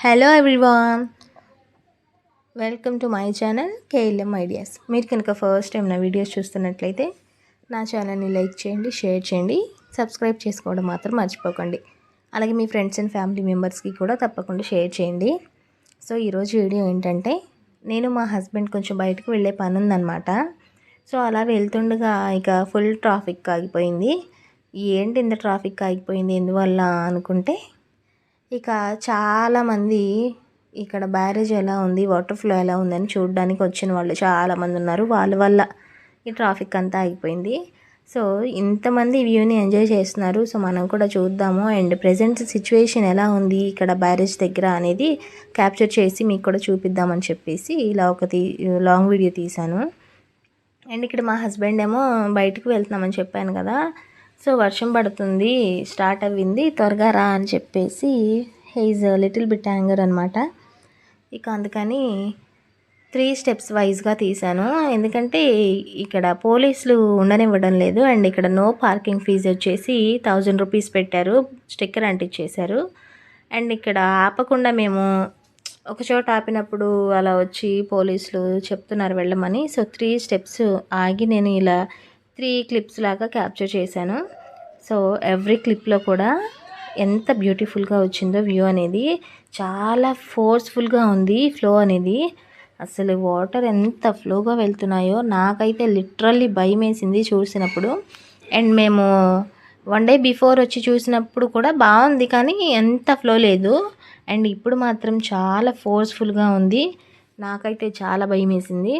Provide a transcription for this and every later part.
Hello everyone welcome to my channel KLM ideas మీరు కనుక first time నా videos చూస్తున్నట్లయితే నా ఛానల్ని లైక్ చేయండి షేర్ చేయండి సబ్స్క్రైబ్ చేసుకోవడం మాత్రం మర్చిపోకండి. అలాగే మీ ఫ్రెండ్స్ అండ్ ఫ్యామిలీ మెంబర్స్కి కూడా తప్పకుండా షేర్ చేయండి. సో ఈరోజు వీడియో ఏంటంటే నేను మా హస్బెండ్ కొంచెం బయటకు వెళ్ళే పని ఉందన్నమాట. సో అలా వెళ్తుండగా ఇక ఫుల్ ట్రాఫిక్ ఆగిపోయింది. ఏంటి ఇంత ట్రాఫిక్ ఆగిపోయింది? ఎందువల్ల అనుకుంటే ఇక చాలామంది ఇక్కడ బ్యారేజ్ ఎలా ఉంది వాటర్ ఫ్లో ఎలా ఉందని చూడడానికి వచ్చిన వాళ్ళు చాలామంది ఉన్నారు. వాళ్ళ వల్ల ఈ ట్రాఫిక్ అంతా ఆగిపోయింది. సో ఇంతమంది వ్యూని ఎంజాయ్ చేస్తున్నారు. సో మనం కూడా చూద్దాము. అండ్ ప్రజెంట్ సిచ్యువేషన్ ఎలా ఉంది ఇక్కడ బ్యారేజ్ దగ్గర అనేది క్యాప్చర్ చేసి మీకు కూడా చూపిద్దామని చెప్పేసి ఇలా ఒక తీ లాంగ్ వీడియో తీశాను. అండ్ ఇక్కడ మా హస్బెండ్ ఏమో బయటకు వెళ్తున్నామని చెప్పాను కదా. సో వర్షం పడుతుంది స్టార్ట్ అవ్వింది త్వరగా రా అని చెప్పేసి హీజ్ లిటిల్ బిట్ యాంగర్ అనమాట ఇక అందుకని త్రీ స్టెప్స్ వైజ్గా తీశాను. ఎందుకంటే ఇక్కడ పోలీసులు ఉండనివ్వడం లేదు. అండ్ ఇక్కడ నో పార్కింగ్ ఫీజు వచ్చేసి థౌజండ్ రూపీస్ పెట్టారు. స్టిక్కర్ అంటించేశారు అండ్ ఇక్కడ ఆపకుండా మేము ఒక చోట ఆపినప్పుడు అలా వచ్చి పోలీసులు చెప్తున్నారు వెళ్ళమని. సో త్రీ స్టెప్స్ ఆగి నేను ఇలా త్రీ క్లిప్స్ లాగా క్యాప్చర్ చేశాను. సో ఎవ్రీ క్లిప్లో కూడా ఎంత బ్యూటిఫుల్గా వచ్చిందో వ్యూ అనేది చాలా ఫోర్స్ఫుల్గా ఉంది ఫ్లో అనేది. అసలు వాటర్ ఎంత ఫ్లోగా వెళ్తున్నాయో నాకైతే లిటరల్లీ భయం వేసింది చూసినప్పుడు. అండ్ మేము వన్ డే బిఫోర్ వచ్చి చూసినప్పుడు కూడా బాగుంది కానీ ఎంత ఫ్లో లేదు. అండ్ ఇప్పుడు మాత్రం చాలా ఫోర్స్ఫుల్గా ఉంది. నాకైతే చాలా భయం వేసింది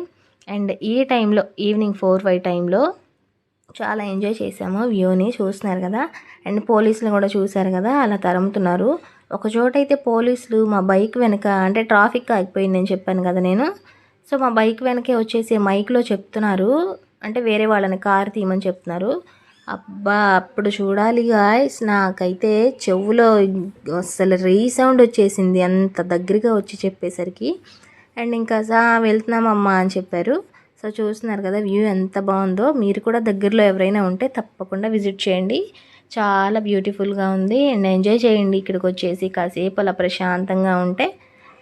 అండ్ ఈ టైంలో ఈవినింగ్ ఫోర్ ఫైవ్ టైంలో చాలా ఎంజాయ్ చేసాము వ్యూని చూస్తున్నారు కదా? అండ్ పోలీసులు కూడా చూశారు కదా? అలా తరుముతున్నారు. ఒక చోట అయితే పోలీసులు మా బైక్ వెనక అంటే ట్రాఫిక్ ఆగిపోయిందని చెప్పాను కదా నేను. సో మా బైక్ వెనకే వచ్చేసి మైక్లో చెప్తున్నారు. అంటే వేరే వాళ్ళని కార్ తీయమని చెప్తున్నారు. అబ్బా అప్పుడు చూడాలి గాయస్ నాకైతే చెవులో అసలు రీసౌండ్ వచ్చేసింది. అంత దగ్గరగా వచ్చి చెప్పేసరికి. అండ్ ఇంకా సా వెళ్తున్నామమ్మా అని చెప్పారు. సో చూస్తున్నారు కదా వ్యూ ఎంత బాగుందో. మీరు కూడా దగ్గరలో ఎవరైనా ఉంటే తప్పకుండా విజిట్ చేయండి. చాలా బ్యూటిఫుల్గా ఉంది. అండ్ ఎంజాయ్ చేయండి ఇక్కడికి వచ్చేసి. కాసేపు అలా ప్రశాంతంగా ఉంటే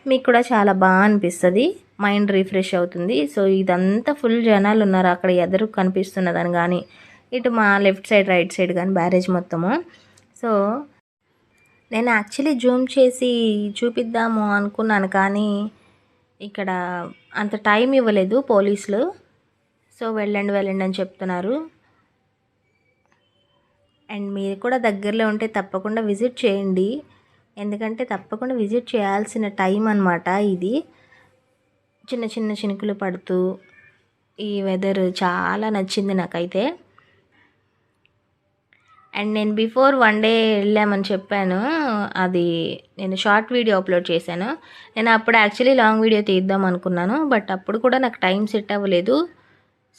మీకు కూడా చాలా బాగా అనిపిస్తుంది. మైండ్ రిఫ్రెష్ అవుతుంది. సో ఇదంతా ఫుల్ జనాలు ఉన్నారు. అక్కడ ఎదురు కనిపిస్తున్నదని కానీ ఇటు మా లెఫ్ట్ సైడ్ రైట్ సైడ్ కానీ బ్యారేజ్ మొత్తము. సో నేను యాక్చువల్లీ జూమ్ చేసి చూపిద్దాము అనుకున్నాను కానీ ఇక్కడ అంత టైం ఇవ్వలేదు పోలీసులు. సో వెళ్ళండి వెళ్ళండి అని చెప్తున్నారు. అండ్ మీరు కూడా దగ్గరలో ఉంటే తప్పకుండా విజిట్ చేయండి. ఎందుకంటే తప్పకుండా విజిట్ చేయాల్సిన టైం అనమాట ఇది. చిన్న చిన్న చినుకులు పడుతూ ఈ వెదర్ చాలా నచ్చింది నాకైతే. అండ్ నేను బిఫోర్ వన్ డే వెళ్ళామని చెప్పాను. అది నేను షార్ట్ వీడియో అప్లోడ్ చేశాను. నేను అప్పుడు యాక్చువల్లీ లాంగ్ వీడియో తీద్దాం అనుకున్నాను బట్ అప్పుడు కూడా నాకు టైం సెట్ అవ్వలేదు.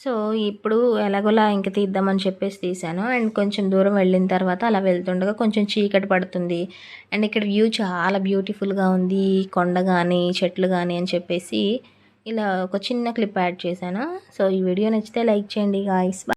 సో ఇప్పుడు ఎలాగోలా ఇంక తీద్దామని చెప్పేసి తీశాను. అండ్ కొంచెం దూరం వెళ్ళిన తర్వాత అలా వెళ్తుండగా కొంచెం చీకటి పడుతుంది. అండ్ ఇక్కడ వ్యూ చాలా బ్యూటిఫుల్గా ఉంది. కొండ కానీ చెట్లు కానీ అని చెప్పేసి ఇలా ఒక చిన్న క్లిప్ యాడ్ చేశాను. సో ఈ వీడియో నచ్చితే లైక్ చేయండి గాయస్